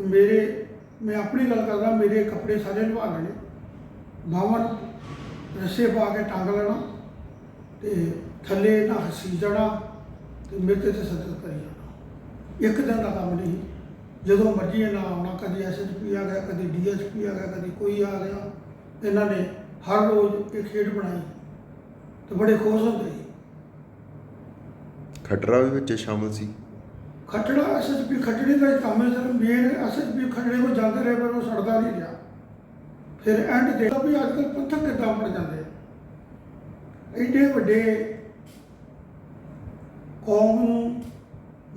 ਤੇ ਮੇਰੇ, ਮੈਂ ਆਪਣੀ ਗੱਲ ਕਰਦਾ, ਮੇਰੇ ਕੱਪੜੇ ਸਾਰੇ ਲਵਾ ਲੈਣੇ। ਬਾਵਨ ਰੱਸੇ ਪਾ ਕੇ ਟੰਗ ਲੈਣਾ ਤੇ ਥੱਲੇ ਨਾ ਹੱਸੀ ਜਾਣਾ ਤੇ ਮੇਰੇ ਤੇ ਤਸੱਦਦ ਕਰੀ ਜਾਣਾ। ਇੱਕ ਦਿਨ ਦਾ ਕੰਮ ਨਹੀਂ। ਜਦੋਂ ਮਰਜ਼ੀ ਇਹਨਾਂ ਆਉਣਾ, ਕਦੀ ਐਸਐਸਪੀ ਆ ਗਿਆ, ਕਦੀ ਡੀਐਸਪੀ ਆ ਗਿਆ, ਕਦੀ ਕੋਈ ਆ ਗਿਆ ਇਹਨਾਂ ਨੇ ਹਰ ਰੋਜ਼ ਇੱਕ ਖੇਡ ਬਣਾਈ ਤੇ ਬੜੇ ਖੁਸ਼ ਹੁੰਦੇ ਸੀ। ਖਟਰਾ ਵੀ ਵਿੱਚ ਸ਼ਾਮਲ ਸੀ। ਖੱਟੜਾ ਐਸਐਸਪੀ ਖੱਟੜੇ ਦਾ ਹੀ ਕੰਮ ਹੈ ਸਰ। ਮੇਨ ਐਸਐਸਪੀ ਖੱਟੜੇ ਕੋ ਜਾਂਦੇ ਰਹੇ, ਪਰ ਉਹ ਸੜਦਾ ਨਹੀਂ ਰਿਹਾ। ਫਿਰ ਐਂਡ ਤੇ ਵੀ ਅੱਜ ਕੱਲ੍ਹ ਪੰਥਕ ਕਿੱਦਾਂ ਬਣ ਜਾਂਦੇ ਐਡੇ ਵੱਡੇ ਕੌਮ ਨੂੰ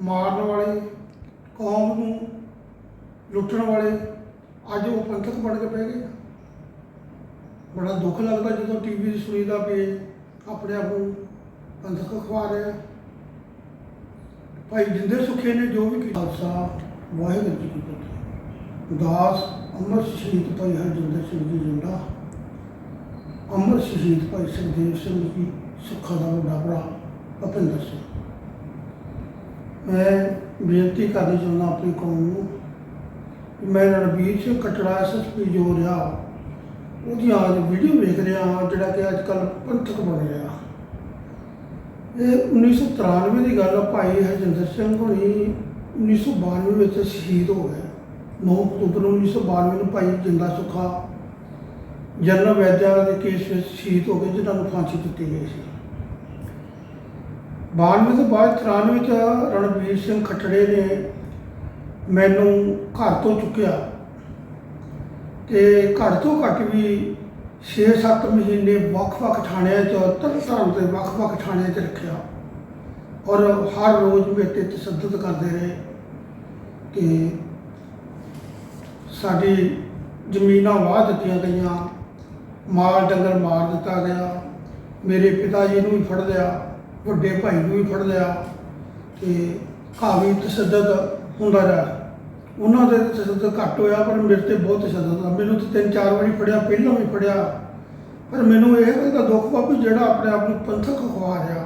ਮਾਰਨ ਵਾਲੇ, ਕੌਮ ਨੂੰ ਲੁੱਟਣ ਵਾਲੇ ਅੱਜ ਉਹ ਪੰਥਕ ਬਣ ਕੇ ਬਹਿ ਗਏ। ਬੜਾ ਦੁੱਖ ਲੱਗਦਾ ਜਦੋਂ ਟੀਵੀ 'ਤੇ ਸੁਣੀਦਾ ਵੀ ਆਪਣੇ ਆਪ ਨੂੰ ਪੰਥਕ ਖਵਾ ਰਿਹਾ। ਭਾਈ ਜਿੰਦਰ ਸੁਖੇ ਨੇ ਜੋ ਵੀ ਕੀਤਾ, ਖਾਲਸਾ, ਵਾਹਿਗੁਰੂ ਜੀ ਕੀ ਫਤਿਹ। ਦਾਸ ਅਮਰ ਸ਼ਹੀਦ ਭਾਈ ਹਰਜਿੰਦਰ ਸਿੰਘ ਜੀ ਜਿੰਦਾ। ਅਮਰ ਸ਼ਹੀਦ ਭਾਈ ਸੁਖਦੇਵ ਸਿੰਘ ਜੀ, ਸੁੱਖਾ ਦਾ ਵੱਡਾ ਭਰਾ, ਭਪਿੰਦਰ ਸਿੰਘ। ਮੈਂ ਬੇਨਤੀ ਕਰਨੀ ਚਾਹੁੰਦਾ ਆਪਣੀ ਕੌਮ ਨੂੰ ਕਿ ਮੈਂ ਰਣਬੀਰ ਸਿੰਘ ਕਟੜਾ ਐਸਐਸਪੀ ਜੋ ਰਿਹਾ ਉਹਦੀਆਂ ਵੀਡੀਓ ਵੇਖ ਰਿਹਾ, ਜਿਹੜਾ ਕਿ ਅੱਜ ਕੱਲ੍ਹ ਪੰਥਕ ਬਣ ਰਿਹਾ। ਇਹ 1993 ਦੀ ਗੱਲ ਆ ਭਾਈ ਹਰਜਿੰਦਰ ਸਿੰਘ ਹੋਣੀ 1992 ਵਿੱਚ ਸ਼ਹੀਦ ਹੋ ਗਏ। 9 ਅਕਤੂਬਰ ਨੂੰ 1992 ਨੂੰ ਭਾਈ ਜਿੰਦਾ ਸੁੱਖਾ ਜਨਰਲ ਵੈਦਿਆ ਦੇ ਕੇਸ ਵਿੱਚ ਸ਼ਹੀਦ ਹੋ ਗਏ, ਜਿਨ੍ਹਾਂ ਨੂੰ ਫਾਂਸੀ ਦਿੱਤੀ ਗਈ ਸੀ। 92 ਤੋਂ ਬਾਅਦ 93 ਵਿੱਚ ਰਣਵੀਰ ਸਿੰਘ ਖੱਟੜੇ ਨੇ ਮੈਨੂੰ ਘਰ ਤੋਂ ਚੁੱਕਿਆ ਤੇ ਘੱਟ ਤੋਂ ਘੱਟ ਵੀ 6-7 ਮਹੀਨੇ ਵੱਖ-ਵੱਖ ਥਾਣਿਆਂ 'ਚ ਤਰ੍ਹਾਂ ਦੇ ਵੱਖ-ਵੱਖ ਥਾਣਿਆਂ 'ਚ ਰੱਖਿਆ। ਔਰ ਹਰ ਰੋਜ਼ ਮੇਰੇ ਤੇ ਤਸ਼ੱਦਦ ਕਰਦੇ ਰਹੇ ਕਿ ਸਾਡੀ ਜ਼ਮੀਨਾਂ ਵਾਹ ਦਿੱਤੀਆਂ ਗਈਆਂ, ਮਾਲ ਡੰਗਰ ਮਾਰ ਦਿੱਤਾ ਗਿਆ, ਮੇਰੇ ਪਿਤਾ ਜੀ ਨੂੰ ਵੀ ਫੜ ਲਿਆ, ਵੱਡੇ ਭਾਈ ਨੂੰ ਵੀ ਫੜ ਲਿਆ, ਤੇ ਕਾਫੀ ਤਸ਼ੱਦਦ ਹੁੰਦਾ ਰਿਹਾ। ਉਹਨਾਂ ਦੇ ਤਸ਼ੱਦਦ ਘੱਟ ਹੋਇਆ, ਪਰ ਮੇਰੇ ਤੇ ਬਹੁਤ ਤਸ਼ੱਦਦ ਆ। ਮੈਨੂੰ ਤੇ ਤਿੰਨ ਚਾਰ ਵਾਰੀ ਫੜਿਆ, ਪਹਿਲਾਂ ਵੀ ਫੜਿਆ। ਪਰ ਮੈਨੂੰ ਇਹ ਗੱਲ ਦਾ ਦੁੱਖ ਵਾ ਵੀ ਜਿਹੜਾ ਆਪਣੇ ਆਪ ਨੂੰ ਪੰਥਕ ਖਵਾ ਰਿਹਾ,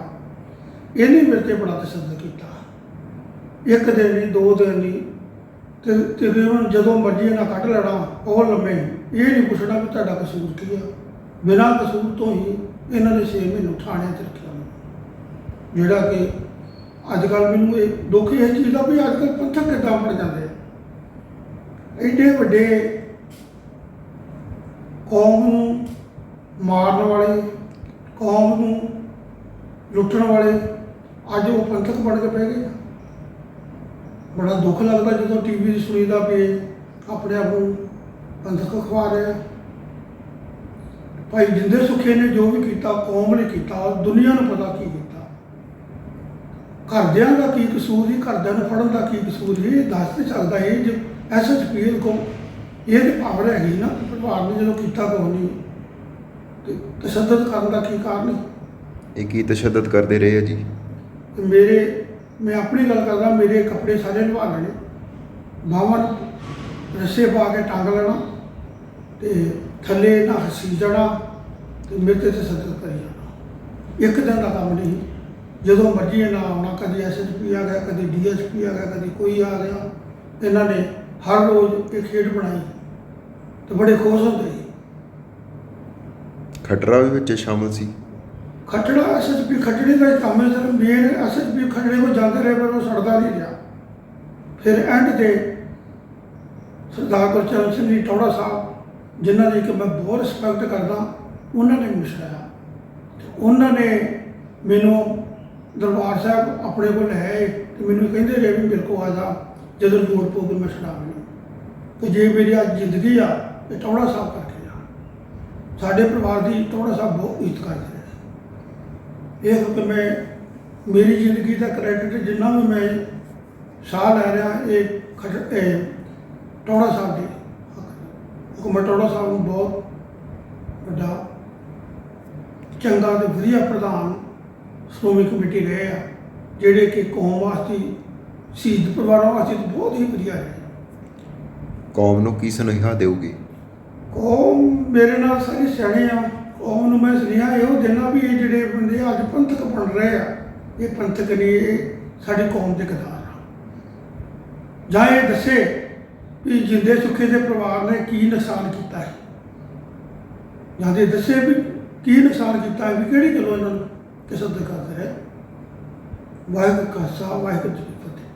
ਇਹਨੇ ਮੇਰੇ ਤੇ ਬੜਾ ਤਸ਼ੱਦਦ ਕੀਤਾ। ਇੱਕ ਦਿਨ ਨਹੀਂ, ਦੋ ਦਿਨ ਨਹੀਂ, ਤੇ ਤਕਰੀਬਨ ਜਦੋਂ ਮਰਜ਼ੀ ਇਹਨਾਂ ਕੱਢ ਲੈਣਾ, ਉਹ ਲੰਮੇ ਇਹ ਨਹੀਂ ਪੁੱਛਣਾ ਵੀ ਤੁਹਾਡਾ ਕਸੂਰ ਕੀ ਆ। ਬਿਨਾਂ ਕਸੂਰ ਤੋਂ ਹੀ ਇਹਨਾਂ ਨੇ 6 ਮਹੀਨੇ ਥਾਣੇ 'ਚ ਰੱਖਿਆ ਜਿਹੜਾ ਕਿ ਅੱਜ ਕੱਲ ਮੈਨੂੰ ਇਹ ਦੁੱਖ ਇਹ ਚੀਜ਼ ਦਾ ਵੀ ਅੱਜ ਕੱਲ ਪੰਥਕ ਕਿੱਦਾਂ ਬਣ ਜਾਂਦੇ ਐਡੇ ਵੱਡੇ ਕੌਮ ਨੂੰ ਮਾਰਨ ਵਾਲੇ, ਕੌਮ ਨੂੰ ਲੁੱਟਣ ਵਾਲੇ, ਅੱਜ ਉਹ ਪੰਥਕ ਬਣ ਕੇ ਪੈ ਗਏ। ਬੜਾ ਦੁੱਖ ਲੱਗਦਾ ਜਦੋਂ ਟੀਵੀ 'ਤੇ ਸੁਣੀਦਾ ਪਏ ਆਪਣੇ ਆਪ ਨੂੰ ਪੰਥਕ ਖਵਾ ਰਿਹਾ। ਭਾਈ ਜਿੰਦੇ ਸੁਖੇ ਨੇ ਜੋ ਵੀ ਕੀਤਾ, ਕੌਮ ਨੇ ਕੀਤਾ, ਦੁਨੀਆ ਨੂੰ ਪਤਾ ਕੀ ਕੀਤਾ। ਘਰਦਿਆਂ ਦਾ ਕੀ ਕਸੂਰ ਸੀ, ਘਰਦਿਆਂ ਨੂੰ ਫੜਨ ਦਾ ਕੀ ਕਸੂਰ ਸੀ, ਇਹ ਦੱਸ ਨਹੀਂ ਸਕਦਾ। ਇਹ ਜੇ ਕੋ ਇਹ ਤੇ ਪਾਵਰ ਹੈਗੀ ਨਾ, ਪਰਿਵਾਰ ਨੇ ਜਦੋਂ ਕੀਤਾ ਕੋਈ ਨਹੀਂ ਤੇ ਤਸ਼ੱਦਦ ਕਰਨ ਦਾ ਕੀ ਕਾਰਨ ਹੈ? ਇਹ ਕੀ ਤਸ਼ੱਦਦ ਕਰਦੇ ਰਹੇ ਆ ਜੀ? ਤੇ ਮੇਰੇ ਮੈਂ ਆਪਣੀ ਗੱਲ ਕਰਦਾ ਮੇਰੇ ਕੱਪੜੇ ਸਾਰੇ ਲਵਾ ਲੈਣੇ। ਬਾਵਨ ਰੱਸੇ ਪਾ ਕੇ ਟੰਗ ਲੈਣਾ ਤੇ ਥੱਲੇ ਨਾ ਹੱਸੀ ਜਾਣਾ ਤੇ ਮੇਰੇ ਤੇ ਤਸੱਦਦ ਕਰੀ ਜਾਣਾ। ਇੱਕ ਦਿਨ ਦਾ ਕੰਮ ਨਹੀਂ। ਜਦੋਂ ਮਰਜ਼ੀ ਇਹਨਾਂ ਆਉਣਾ ਕਦੀ ਐਸਐਸਪੀ ਆ ਗਿਆ ਕਦੀ ਡੀਐਸਪੀ ਆ ਗਿਆ ਕਦੀ ਕੋਈ ਆ ਗਿਆ। ਇਹਨਾਂ ਨੇ ਹਰ ਰੋਜ਼ ਇੱਕ ਖੇਡ ਬਣਾਈ। ਤੇ ਬੜੇ ਖੁਸ਼ ਹੁੰਦੇ। ਸੀ ਖਟਰਾ ਵੀ ਵਿੱਚ ਸ਼ਾਮਲ ਸੀ। ਖੱਟੜਾ ਐਸਐਸਪੀ ਖੱਟੜੇ ਦਾ ਹੀ ਕੰਮ ਹੈ ਸਰ। ਮੇਨ ਐਸਐਸਪੀ ਖੱਟੜੇ ਕੋ ਜਾਂਦੇ ਰਹੇ ਪਰ ਉਹ ਸੜਦਾ ਨਹੀਂ ਰਿਹਾ। ਫਿਰ ਐਂਡ ਤੇ ਸਰਦਾਰ ਗੁਰਚਰਨ ਸਿੰਘ ਜੀ ਟੌੜਾ ਸਾਹਿਬ ਜਿਨ੍ਹਾਂ ਦੀ ਕਿ ਮੈਂ ਬਹੁਤ ਰਿਸਪੈਕਟ ਕਰਦਾ, ਉਹਨਾਂ ਨੇ ਮੈਨੂੰ ਉਹਨਾਂ ਨੇ ਮੈਨੂੰ ਦਰਬਾਰ ਸਾਹਿਬ ਆਪਣੇ ਕੋਲ ਹੈ ਆਏ ਤੇ ਮੈਨੂੰ ਕਹਿੰਦੇ ਰਹੇ ਵੀ ਮੇਰੇ ਕੋਲ ਆ ਜਾ, ਜਦੋਂ ਲੋੜ ਪਊਗੀ ਮੈਂ ਛਡਾ ਮੈਨੂੰ ਤੇ ਜੇ ਮੇਰੀ ਅੱਜ ਜ਼ਿੰਦਗੀ ਆ ਇਹ ਟੌੜਾ ਸਾਹਿਬ ਕਰਕੇ ਸਾਡੇ ਪਰਿਵਾਰ ਦੀ ਟੋੜਾ ਸਾਹਿਬ ਬਹੁਤ ਇੱਜ਼ਤ ਕਰਦੇ ਨੇ। ਇਹ ਕਿ ਮੈਂ, ਮੇਰੀ ਜ਼ਿੰਦਗੀ ਦਾ ਕ੍ਰੈਡਿਟ ਜਿੰਨਾ ਵੀ ਮੈਂ ਸਾਹ ਲੈ ਰਿਹਾ, ਇਹ ਖਟ ਇਹ ਸਾਹਿਬ ਦੀ ਹੁਕਮਤ ਟੌੜਾ ਸਾਹਿਬ ਨੂੰ ਬਹੁਤ ਵੱਡਾ, ਚੰਗਾ ਤੇ ਵਧੀਆ ਪ੍ਰਧਾਨ ਸ਼੍ਰੋਮਣੀ ਕਮੇਟੀ ਰਹੇ ਆ, ਜਿਹੜੇ ਕਿ ਕੌਮ ਵਾਸਤੇ, ਸ਼ਹੀਦ ਪਰਿਵਾਰਾਂ ਵਾਸਤੇ ਬਹੁਤ ਹੀ ਵਧੀਆ ਰਹੇ। ਕੌਮ ਨੂੰ ਕੀ ਸੁਨੇਹਾ ਦਿਓਗੇ ਉਹ ਮੇਰੇ ਨਾਲ ਸਾਰੇ ਸਿਆਣੇ ਆ। ਕੌਮ ਨੂੰ ਮੈਂ ਸੁਨੇਹਾ ਇਹੋ ਦੇਣਾ ਵੀ ਇਹ ਜਿਹੜੇ ਬੰਦੇ ਅੱਜ ਪੰਥਕ ਬਣ ਰਹੇ ਆ। ਇਹ ਪੰਥਕ ਨੇ, ਇਹ ਸਾਡੀ ਕੌਮ ਦੇ ਗਦਾਰ ਆ। ਜਾਂ ਇਹ ਦੱਸੇ ਵੀ ਜਿੰਦੇ ਸੁੱਖੇ ਦੇ ਪਰਿਵਾਰ ਨੇ ਕੀ ਨੁਕਸਾਨ ਕੀਤਾ ਹੈ। ਜਾਂ ਇਹ ਦੱਸੇ ਵੀ ਕੀ ਨੁਕਸਾਨ ਕੀਤਾ ਹੈ, ਵੀ ਕਿਹੜੀ ਗੱਲੋਂ ਇਹਨਾਂ ਨੂੰ ਤਸ਼ੱਦਦ ਕਰਦੇ ਰਹੇ ਵਾਹਿਗੁਰੂ ਕਾ ਖਾਲਸਾ, ਵਾਹਿਗੁਰੂ ਜੀ ਕੀ ਫਤਿਹ।